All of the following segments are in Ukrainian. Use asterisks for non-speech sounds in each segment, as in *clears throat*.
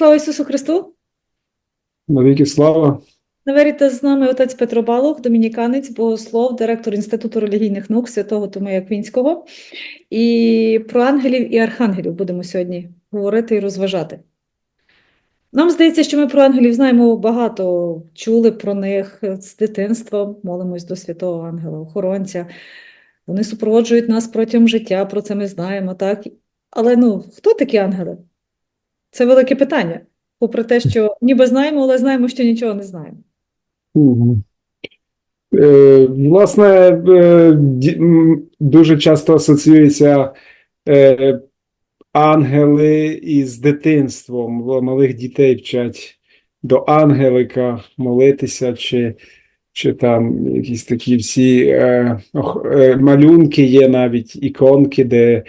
Слава Ісусу Христу! Навіки слава. На верите з нами отець Петро Балух, домініканець, богослов, директор Інституту релігійних наук Святого Томея Квінського. І про ангелів і архангелів будемо сьогодні говорити і розважати. Нам здається, що ми про ангелів знаємо багато, чули про них з дитинства, молимось до святого ангела-охоронця. Вони супроводжують нас протягом життя, про це ми знаємо, так? Але ну, хто такі ангели? Це велике питання. Попри те, що ніби знаємо, але знаємо, що нічого не знаємо. Мгм. Е, власне, е, дуже часто асоціюються е, ангели із дитинством. Малих дітей вчать до ангелика молитися, чи, чи там якісь такі всі е, е, малюнки є навіть іконки, де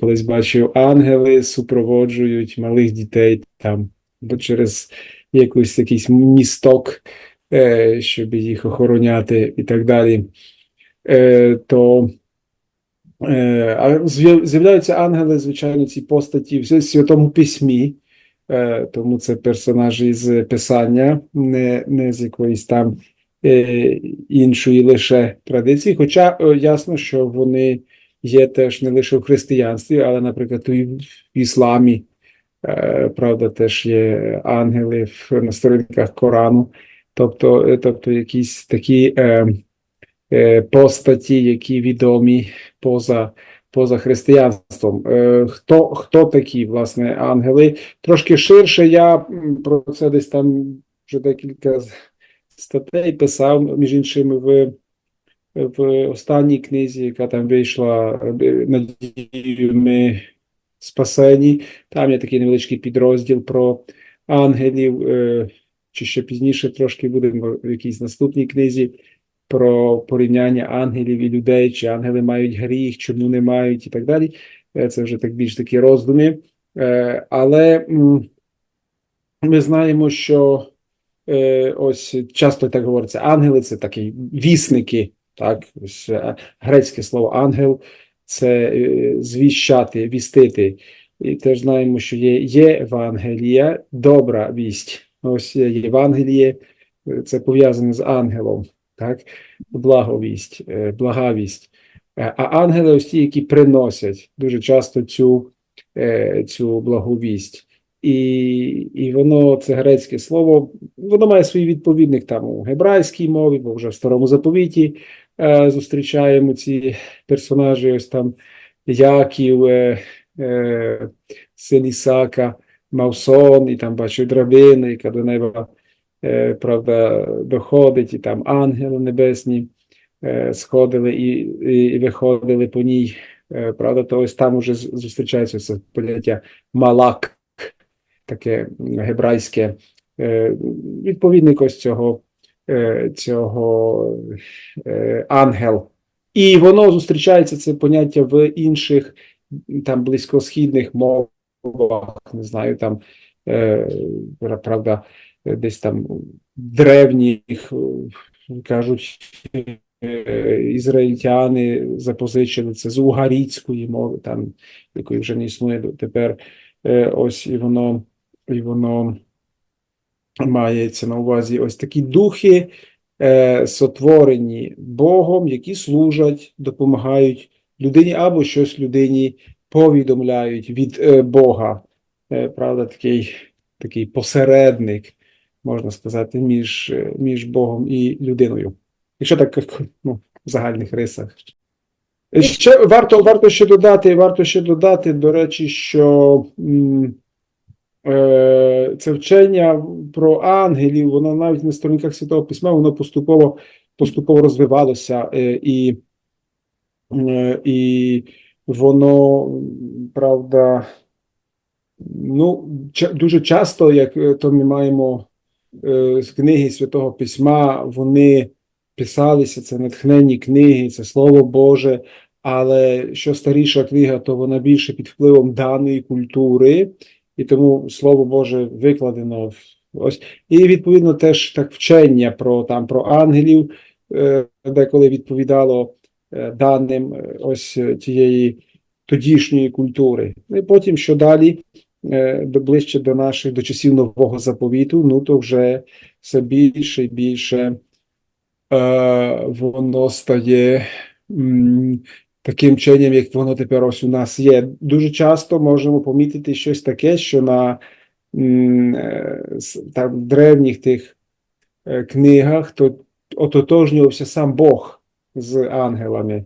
колись бачив ангели супроводжують малих дітей там бо через якийсь якийсь місток е, щоб їх охороняти і так далі. Е, то е, а з'являються ангели, звичайно, ці постаті в Святому Письмі, е, тому це персонажі з Писання, не, не з якоїсь там е, іншої лише традиції. Хоча е, ясно, що вони є теж не лише в християнстві, але, наприклад, і в ісламі. Е, Правда, теж є ангели на сторінках Корану, тобто, е, тобто якісь такі е, постаті, які відомі поза, поза християнством. Хто, хто такі, власне, ангели? Трошки ширше я про це десь там вже декілька статей писав, між іншими, в, в останній книзі, яка там вийшла, е, надію ми спасені. Там є такий невеличкий підрозділ про ангелів, е, чи ще пізніше трошки будемо в якійсь наступній книзі про порівняння ангелів і людей, чи ангели мають гріх, чому не мають, і так далі. Е, Це вже так більш такі роздуми. Але ми знаємо, що ось часто так говориться, ангели це такі вісники, так, ось грецьке слово ангел це е, звіщати, вістити. І теж знаємо, що є Євангелія, добра вість. Ось Євангеліє, це пов'язане з ангелом, так? Благовість, е, благавість. Е, А ангели ось ті, які приносять дуже часто цю, цю благовість. І, і воно, це грецьке слово, воно має свій відповідник там у гебрайській мові, бо вже в старому заповіті зустрічаємо ці персонажі, ось там Яків, е, е, син Ісака, Мавсон, і там бачу драбину, яка до неба, е, правда, доходить, і там ангели небесні е, сходили і, і, і виходили по ній. Е, правда, то ось там уже зустрічається це поняття малак, таке гебрайське, е, відповідник ось цього, е, цього е, ангел. І воно зустрічається це поняття в інших там близькосхідних мовах, не знаю, там е, правда, десь там древніх е, кажуть. е, Ізраїльтяни запозичили це з угарійської мови, там якої вже не існує тепер. Е, Ось і воно, і воно мається на увазі ось такі духи, е, сотворені Богом, які служать, допомагають людині або щось людині повідомляють від е, Бога. Е, правда, такий, такий посередник, можна сказати, між, е, між Богом і людиною. Якщо так ну, в загальних рисах. Ще варто, варто ще додати, варто ще додати, до речі, що м, це вчення про ангелів, воно навіть на сторінках Святого Письма, воно поступово, поступово розвивалося, е, і, е, і воно, правда, ну, дуже часто, як е, то ми маємо е, з книги Святого Письма, вони писалися, це натхненні книги, це Слово Боже, але що старіша книга, то вона більше під впливом даної культури, і тому Слово Боже викладено ось. І відповідно теж так вчення про там про ангелів, е, деколи відповідало е, даним е, ось тієї тодішньої культури. І потім, що далі ближче до наших до часів нового заповіту, ну то вже все більше і більше е, воно стає таким чином, як воно тепер ось у нас є. Дуже часто можемо помітити щось таке, що на е, там древніх тих е, книгах то ототожнювався сам Бог з ангелами.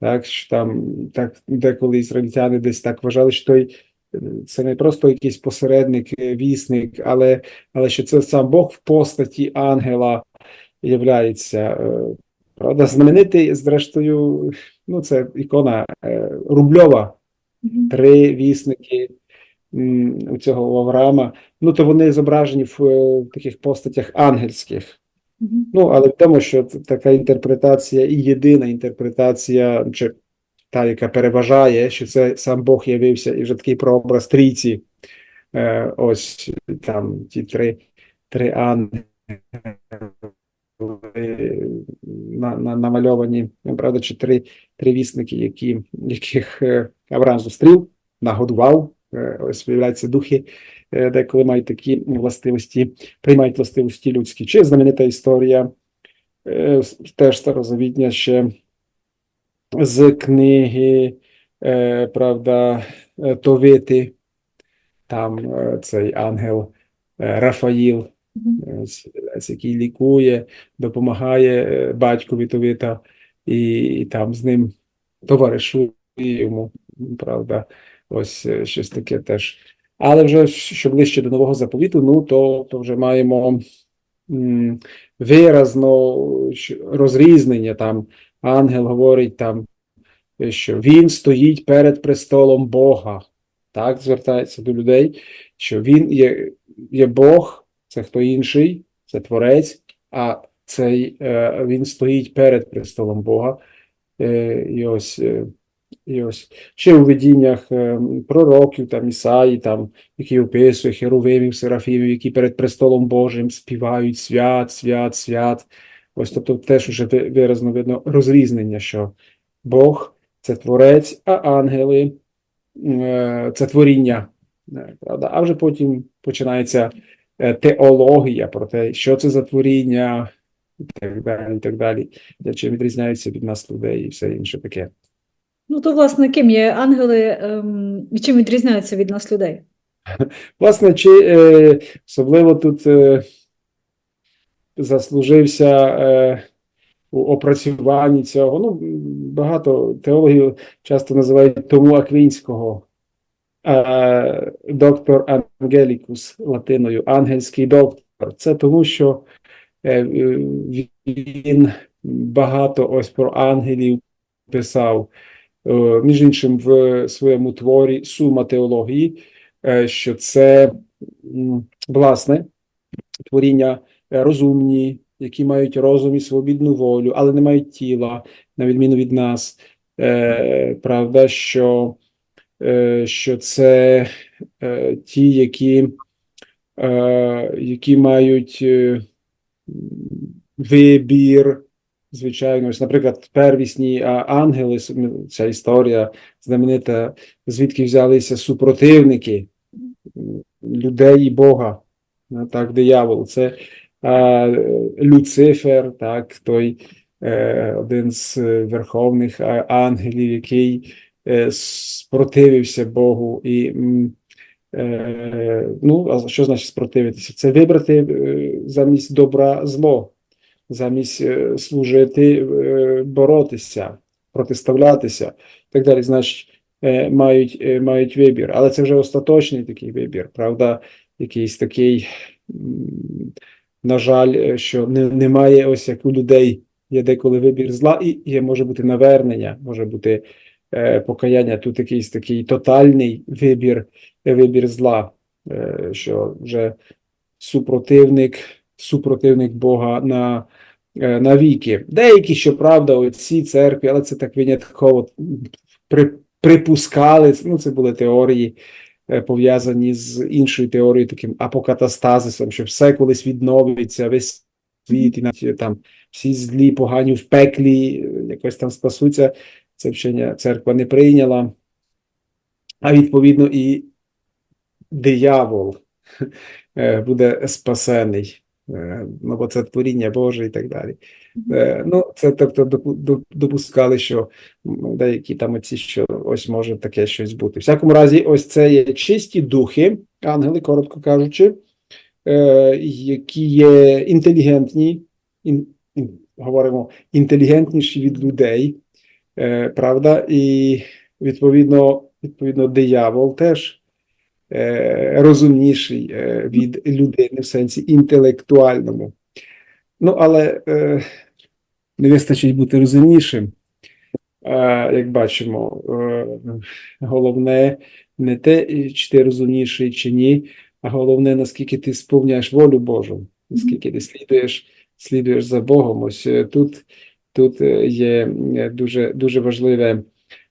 Так, що там так деколи ізраїльтяни десь так вважали, що той е, це не просто якийсь посередник, вісник, але, але що це сам Бог в постаті ангела являється. Правда, знаменитий, зрештою, ну це ікона е, Рубльова, три вісники у цього Авраама. Ну, то вони зображені в, е, в таких постатях ангельських. Ну, але відомо, що така інтерпретація і єдина інтерпретація, чи та, яка переважає, що це сам Бог явився, і вже такий прообраз трійці. Е, ось там ті три, три ангели на, намальовані, правда, чи три, три вісники, які, яких е, Авраам зустрів, нагодував. Е, Ось виявляються духи, е, деколи мають такі властивості, приймають властивості людські. Чи знаменита історія теж старозавітня ще з книги, правда, Товити, там цей ангел Рафаїл, ось, ось який лікує, допомагає е, батькові Товита, і, і там з ним товаришує йому, правда, ось е, щось таке теж. Але вже що ближче до нового заповіту, ну то, то вже маємо м, виразно розрізнення. Там ангел говорить там, е, що він стоїть перед престолом Бога. Так звертається до людей, що він є, є Бог, це хто інший, це Творець, а цей е, він стоїть перед престолом Бога. Е, і ось, е, і ось ще у видіннях пророків, там Ісаї, там, які описує Херовимів, Серафімів, які перед престолом Божим співають свят, свят, свят. Ось тобто теж уже виразно видно розрізнення, що Бог це творець, а ангели це творіння. Правда? А вже потім починається теологія про те, що це за творіння, і так далі, і так далі, чим відрізняються від нас людей і все інше таке. Ну, то, власне, ким є ангели, ем, і чим відрізняються від нас людей? *laughs* Власне, чи е, особливо тут е, заслужився е, у опрацюванні цього. Ну, багато теологів часто називають тому Аквінського, е, доктор Ангелікус латиною, ангельський доктор. Це тому, що е, е, він багато ось про ангелів писав. Е, Між іншим, в своєму творі Сума теології, що це власне творіння розумні, які мають розум і свобідну волю, але не мають тіла, на відміну від нас. Правда, що, що це е, ті, які, е, які мають е, вибір. Звичайно, ось, наприклад, первісні ангели, ця історія знаменита, звідки взялися супротивники людей і Бога, Ну, так, диявол. Це Люцифер, так, той е, один з е, верховних ангелів, який е, спротивився Богу. І, е, ну, а що значить спротивитися? Це вибрати е, замість добра зло замість е, служити, е, боротися, протиставлятися і так далі. Значить, е, мають, е, мають вибір. Але це вже остаточний такий вибір, правда, якийсь такий, на жаль, е, що не, немає ось як у людей є деколи вибір зла, і є, може бути навернення, може бути е, покаяння. Тут якийсь такий тотальний вибір, е, вибір зла, е, що вже супротивник, супротивник Бога на, е, навіки. Деякі, щоправда, оці церкві, але це так винятково при, припускали, ну це були теорії, е, пов'язані з іншою теорією, таким апокатастазисом, що все колись відновиться, весь світ, і навіть там всі злі, погані в пеклі е, якось там спасуться. Це вчення церква не прийняла. А відповідно і диявол *laughs* е, буде спасений. Е, Ну, бо це творіння Боже і так далі. Е, Ну, це тобто допускали, що деякі там оці, що ось може таке щось бути. В всякому разі, ось це є чисті духи, ангели, коротко кажучи, які є інтелігентні, ін, ін- говоримо, інтелігентніші від людей, е, правда, і відповідно, відповідно, диявол теж е, розумніший е, від людини в сенсі інтелектуальному. Ну, але е, не вистачить бути розумнішим. Е, як бачимо, е, головне не те, чи ти розумніший чи ні, а головне, наскільки ти сповняєш волю Божу, наскільки ти слідуєш, слідуєш за Богом. Ось е, тут, тут е, є е, дуже, дуже важливе,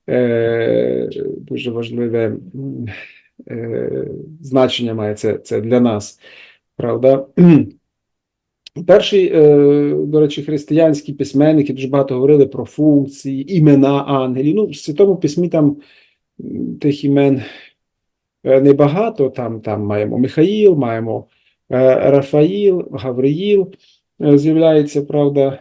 е, дуже важливе значення має це, це для нас, правда? *clears throat* Перший, до речі, християнські письменники дуже багато говорили про функції, імена ангелів. Ну, в Святому Письмі там тих імен небагато. Там, там маємо Михаїл, маємо Рафаїл, Гавриїл з'являється, правда.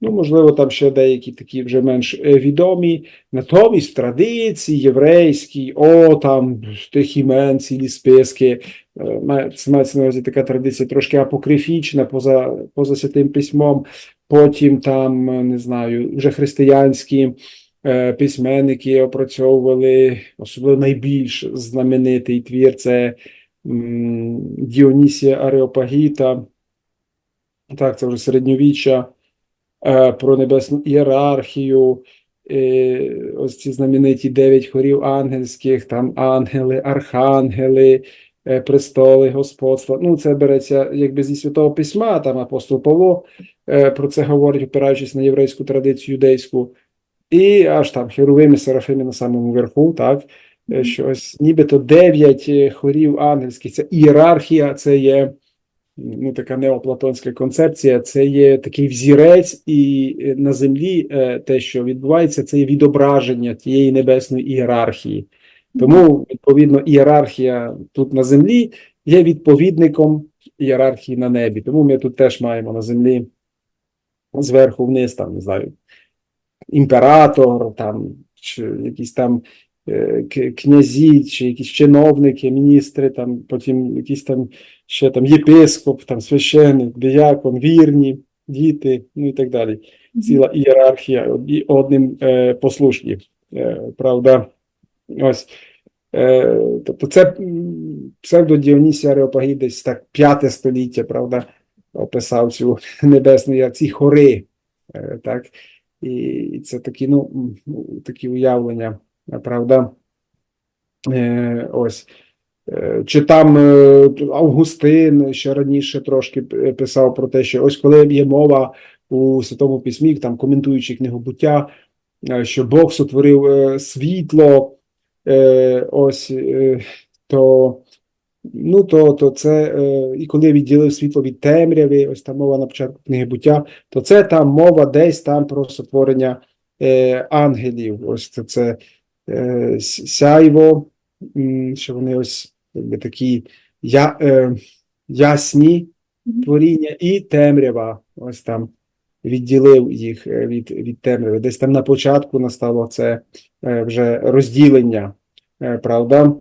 Ну, можливо, там ще деякі такі вже менш е, відомі. Натомість традиції єврейській, о, там тих імен, цілі списки. Е, Це мається на увазі така традиція трошки апокрифічна, поза, поза святим письмом. Потім там, е, не знаю, вже християнські письменники опрацьовували, особливо найбільш знаменитий твір це Діонісія Ареопагіта. Так, це вже середньовіччя про небесну ієрархію, е, ось ці знамениті дев'ять хорів ангельських, там ангели, архангели, е, престоли, господства. Ну, це береться якби зі Святого Письма, там апостол Павло е, про це говорить, опираючись на єврейську традицію юдейську, і аж там херовими, серафими на самому верху, так, е, що ось нібито дев'ять е, хорів ангельських, це ієрархія, це є ну, така неоплатонська концепція, це є такий взірець, і е, на землі е, те, що відбувається, це є відображення тієї небесної ієрархії. Тому, відповідно, ієрархія тут на землі є відповідником ієрархії на небі. Тому ми тут теж маємо на землі зверху вниз, там, не знаю, імператор, там, чи якісь там е, князі, чи якісь чиновники, міністри, там, потім якісь там ще там єпископ, там священник, диякон, вірні, діти, ну і так далі. Ціла ієрархія і одним е, послушні. Е, правда, ось. Е, тобто це м, псевдо Діонісія Ареопагій десь так п'яте століття, правда, описав цю небесну ці хори. Е, так, і, це такі, ну, ну, такі уявлення, е, правда. Е, ось. Е, Чи там е, Августин ще раніше трошки писав про те, що ось коли є мова у Святому Письмі, там коментуючи книгу буття, е, що Бог сотворив е, світло, е, ось е, то, ну, то, то це, е, і коли відділив світло від темряви, ось там мова на початку книги буття, то це там мова десь там про сотворення е, ангелів. Ось це, це е, сяйво, що вони ось якби такі я, е, ясні творіння і темрява. Ось там відділив їх е, від, від темряви. Десь там на початку настало це е, вже розділення, е, правда?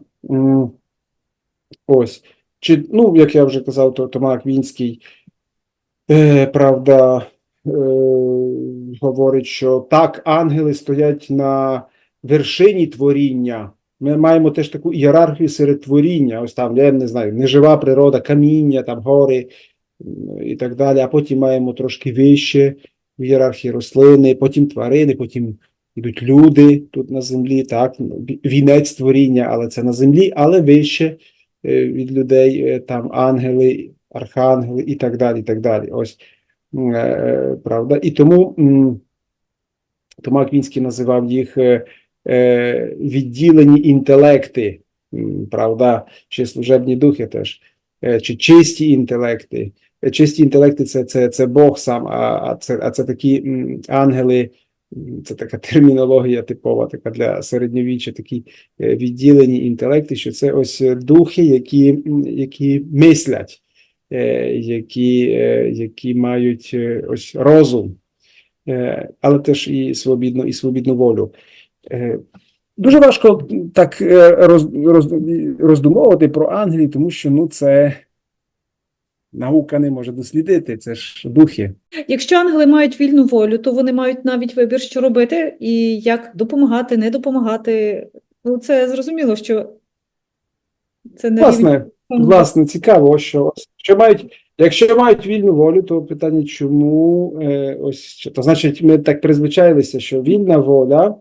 Ось. Чи, ну, як я вже казав, то Тома Аквінський, е, правда, е, говорить, що так, ангели стоять на вершині творіння. Ми маємо теж таку ієрархію серед творіння. Ось там, я не знаю, нежива природа, каміння, там гори і так далі. А потім маємо трошки вище в ієрархії рослини, потім тварини, потім йдуть люди тут на землі, так, вінець творіння, але це на землі, але вище е, від людей, е, там ангели, архангели і так далі. і так далі. Ось, е, правда. І тому Тома Аквінський називав їх відділені інтелекти, правда, чи служебні духи теж, е, чи чисті інтелекти. Е, Чисті інтелекти це, це, це Бог сам, а, а, це, а це такі ангели, це така термінологія типова, така для середньовіччя, такі е, відділені інтелекти, що це ось е, духи, які, які мислять, е, які, е, які мають е, ось розум, е, але теж і свобідну, і свобідну волю. Е, Дуже важко так е, роз, роз, роздумовувати про ангелів, тому що ну, це наука не може дослідити, це ж духи. Якщо ангели мають вільну волю, то вони мають навіть вибір, що робити і як допомагати, не допомагати. Ну, це зрозуміло, що це не Власне, власне, цікаво, що що мають, якщо мають вільну волю, то питання, чому е, ось то значить, ми так призвичайлися, що вільна воля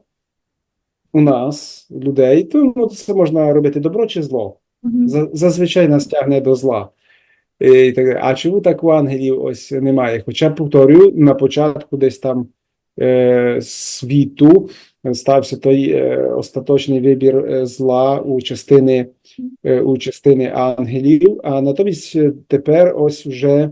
у нас, людей, то ну, це можна робити добро чи зло. Зазвичай нас тягне до зла. І так, а чому так у ангелів ось немає? Хоча, повторюю, на початку десь там е, світу стався той е, остаточний вибір е, зла у частини, е, у частини ангелів, а натомість е, тепер ось вже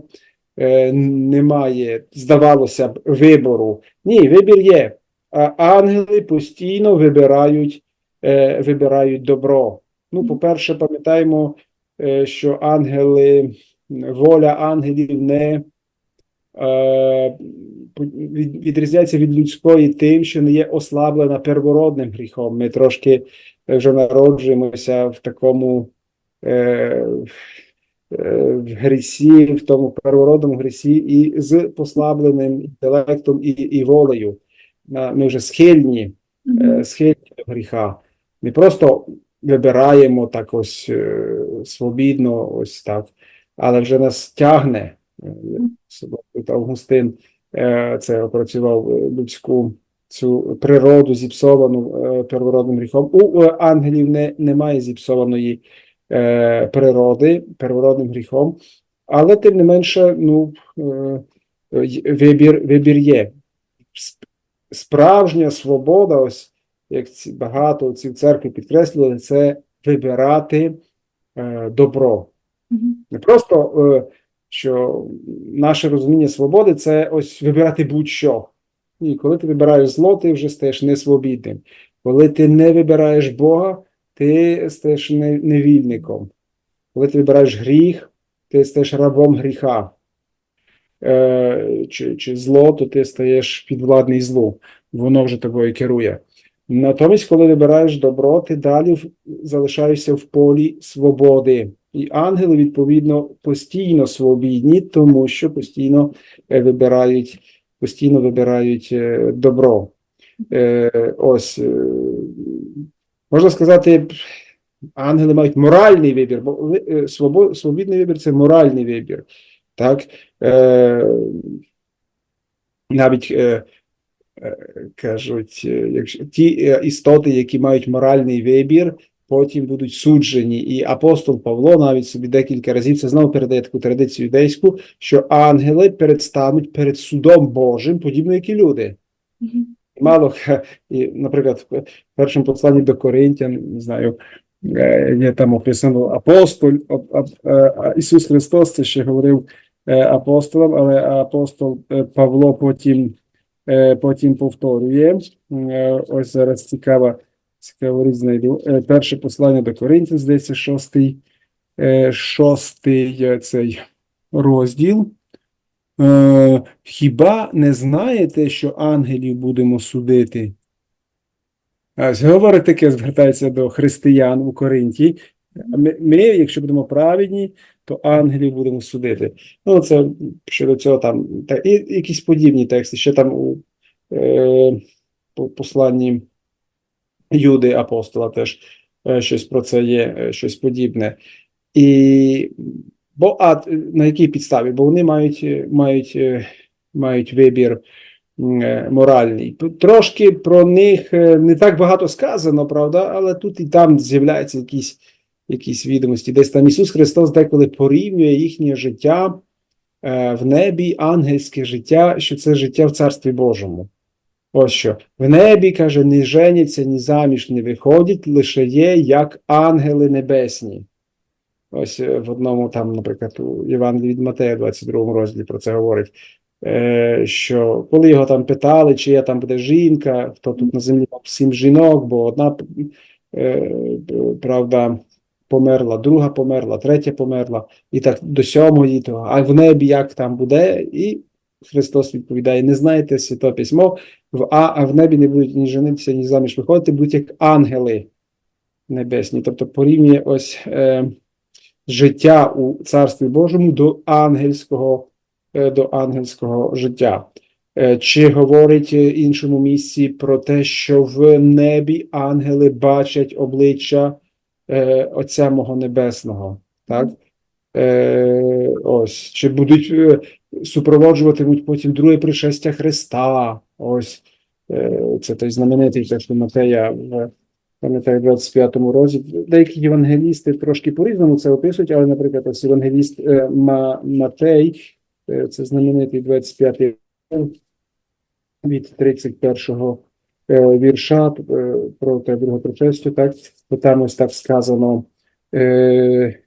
е, немає, здавалося б, вибору. Ні, вибір є. А ангели постійно вибирають, е, вибирають добро. Ну, по-перше, пам'ятаємо, е, що ангели, воля ангелів не е, від- відрізняється від людської тим, що не є ослаблена первородним гріхом. Ми трошки вже народжуємося в такому в грісі, в тому первородному грісі, і з послабленим інтелектом і, і волею. Ми вже схильні е, схильні до гріха. Не просто вибираємо так ось е, свобідно, ось так, але вже нас тягне. Е, Августин це опрацював людську цю природу зіпсовану первородним гріхом. У ангелів не, немає зіпсованої природи первородним гріхом, але тим не менше, ну, вибір, вибір є. Сп- Справжня свобода, ось як ці, багато ці в церкві підкреслювали, це вибирати е, добро. Не просто, е, що наше розуміння свободи це ось вибирати будь-що. Ні, коли ти вибираєш зло, ти вже стаєш несвобідним. Коли ти не вибираєш Бога, ти стаєш невільником. Коли ти вибираєш гріх, ти стаєш рабом гріха. Е, чи, чи зло, то ти стаєш підвладний злу. Воно вже тобою керує. Натомість, коли вибираєш добро, ти далі залишаєшся в полі свободи. І ангели, відповідно, постійно свобідні, тому що постійно е, вибирають, постійно вибирають е, добро. Ось можна сказати, ангели мають моральний вибір, бо ви- свобо- свобідний вибір це моральний вибір. Так? Е, навіть е, е, кажуть, е, якщо ті е, істоти, які мають моральний вибір, потім будуть суджені. І апостол Павло навіть собі декілька разів це знову передає таку традицію юдейську, що ангели передстануть перед судом Божим, подібно як і люди. Мало, і, наприклад, в першому посланні до Коринтян, не знаю, є там описано апостол, ап- ап- е, а Ісус Христос це ще говорив е, апостолам, але апостол е, Павло потім, е, потім повторює. Ось зараз цікава, цікаву річ знайду. Перше послання до Коринтян, здається, шостий, шостий цей розділ. Хіба не знаєте, що ангелів будемо судити? Говорить таке, звертається до християн у Коринті. Ми, якщо будемо праведні, то ангелів будемо судити. Ну, це щодо цього там та, і якісь подібні тексти. Ще там у е, посланні Юди апостола теж е, щось про це є, е, щось подібне. І бо а на якій підставі? Бо вони мають, е, мають, е, мають вибір е, моральний. Трошки про них не так багато сказано, правда, але тут і там з'являються якісь, якісь відомості. Десь там Ісус Христос деколи порівнює їхнє життя е, в небі, ангельське життя, що це життя в Царстві Божому. Ось що. В небі, каже, не женяться, ні заміж не виходять, лише є як ангели небесні. Ось е, в одному там, наприклад, у Євангелії від Матея, 22 розділі про це говорить. е, що коли його там питали, чия там буде жінка, хто тут на землі сім жінок, бо одна, правда, померла, друга померла, третя померла, і так до сьомої, то, а в небі як там буде? І Христос відповідає: не знаєте свято письмо, в, а, а в небі не будуть ні женитися, ні заміж виходити, будуть як ангели небесні. Тобто порівнює ось е, життя у Царстві Божому до ангельського, е, до ангельського життя. Е, Чи говорить в іншому місці про те, що в небі ангели бачать обличчя е, Отця мого Небесного? Так? Е, ось, чи будуть е, супроводжуватимуть потім друге пришестя Христа. Ось е, це той знаменитий теж Матея в пам'ятаю, 25 році. Деякі євангелісти трошки по-різному це описують, але, наприклад, ось євангеліст е, Ма- Матей, е, це знаменитий 25 від 31 е, вірша е, про те причастя, так, там ось так сказано. Е,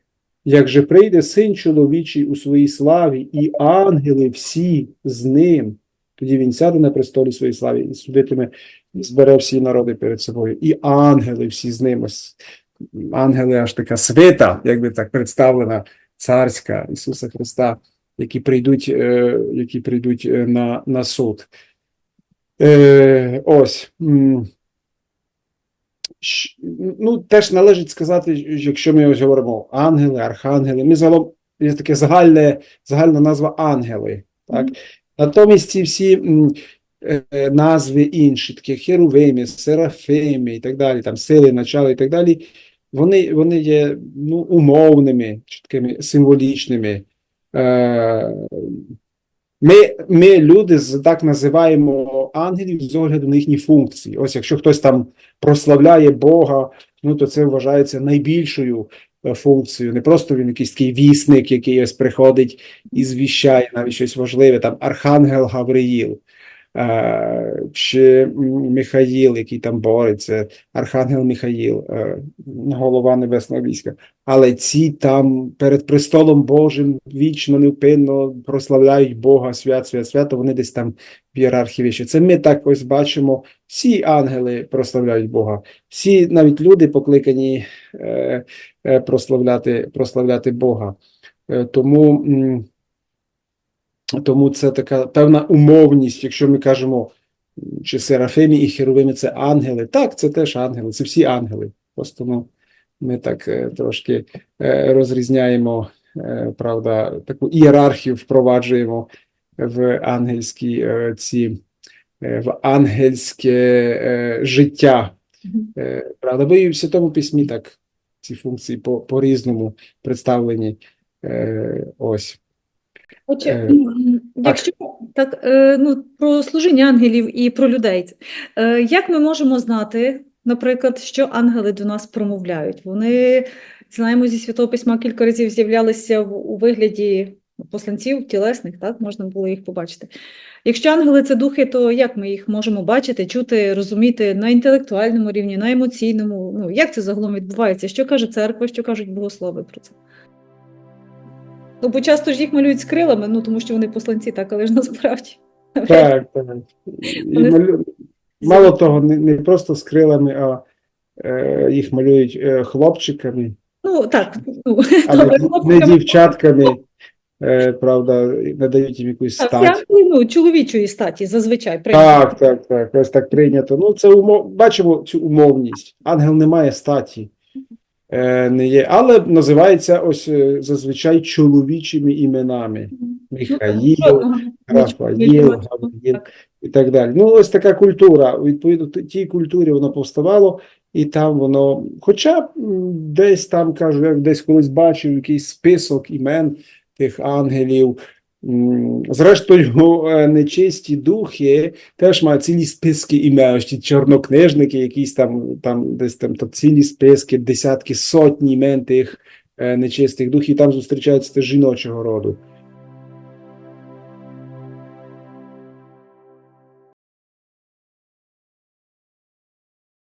як же прийде син чоловічий у своїй славі, і ангели всі з ним, тоді він сяде на престолі своїй славі і судитиме, збере всі народи перед собою. І ангели всі з ним. Ось ангели аж така свита, якби так представлена, царська Ісуса Христа, які прийдуть, е, які прийдуть е, на, на суд. Е, ось. Ну, теж належить сказати, якщо ми ось говоримо ангели, архангели, ми загалом є таке загальне, загальна назва ангели. Так? Натомість ці всі е, назви інші, такі херувими, серафими і так далі, там сили, начала і так далі, вони, вони є ну, умовними, чи такими символічними. Е, ми, ми, люди, з- так називаємо ангелів з огляду на їхні функції. Ось якщо хтось там прославляє Бога, ну то це вважається найбільшою е, функцією. Не просто він якийсь такий вісник, який ось приходить і звіщає навіть щось важливе, там Архангел Гавриїл. Чи Михаїл, який там бореться, Архангел Михаїл, е, голова Небесного війська. Але ці там перед престолом Божим вічно невпинно прославляють Бога, свят, свят, свято, вони десь там в ієрархії вище. Це ми так ось бачимо, всі ангели прославляють Бога, всі навіть люди покликані е, е, прославляти, прославляти Бога. Тому, тому це така певна умовність, якщо ми кажемо, чи Серафимі і Херовими це ангели. Так, це теж ангели, це всі ангели. Просто ну, ми так е, трошки е, розрізняємо, е, правда, таку ієрархію впроваджуємо в ангельські ці в ангельське життя. Правда, бо і в Святому Письмі так ці функції по, по-різному представлені. Е, Ось. Отже, Е, якщо так, е, ну, про служіння ангелів і про людей, е, як ми можемо знати, наприклад, що ангели до нас промовляють? Вони, знаємо, зі Святого Письма кілька разів з'являлися у вигляді посланців тілесних, так, можна було їх побачити. Якщо ангели це духи, то як ми їх можемо бачити, чути, розуміти на інтелектуальному рівні, на емоційному? Ну, як це загалом відбувається? Що каже церква, що кажуть богослови про це? Ну, бо часто ж їх малюють з крилами, ну тому що вони посланці, так, але ж насправді. Так, так. І Вони- малю... Мало того, не, не просто з крилами, а е, їх малюють е, хлопчиками, Ну, так, ну, а добре, не, дівчатками, е, правда, надають їм якусь так, стать. я, ну, чоловічої статі зазвичай прийнято. Так, так, так. Ось так прийнято. Ну, це умов... бачимо цю умовність. Ангел не має статі, не є, але називається ось е, зазвичай чоловічими іменами. Ну, Михаїл, Рафаїл, нічого. Гавриїл і так далі. Ну, ось така культура. Відповідно, тій культурі воно повставало, і там воно, хоча десь там кажу, я десь колись бачив якийсь список імен тих ангелів. Зрештою, е, нечисті духи теж мають цілі списки імен, ті чорнокнижники, якісь там, там десь там то цілі списки, десятки, сотні імен тих е, нечистих духів, там зустрічаються жіночого роду.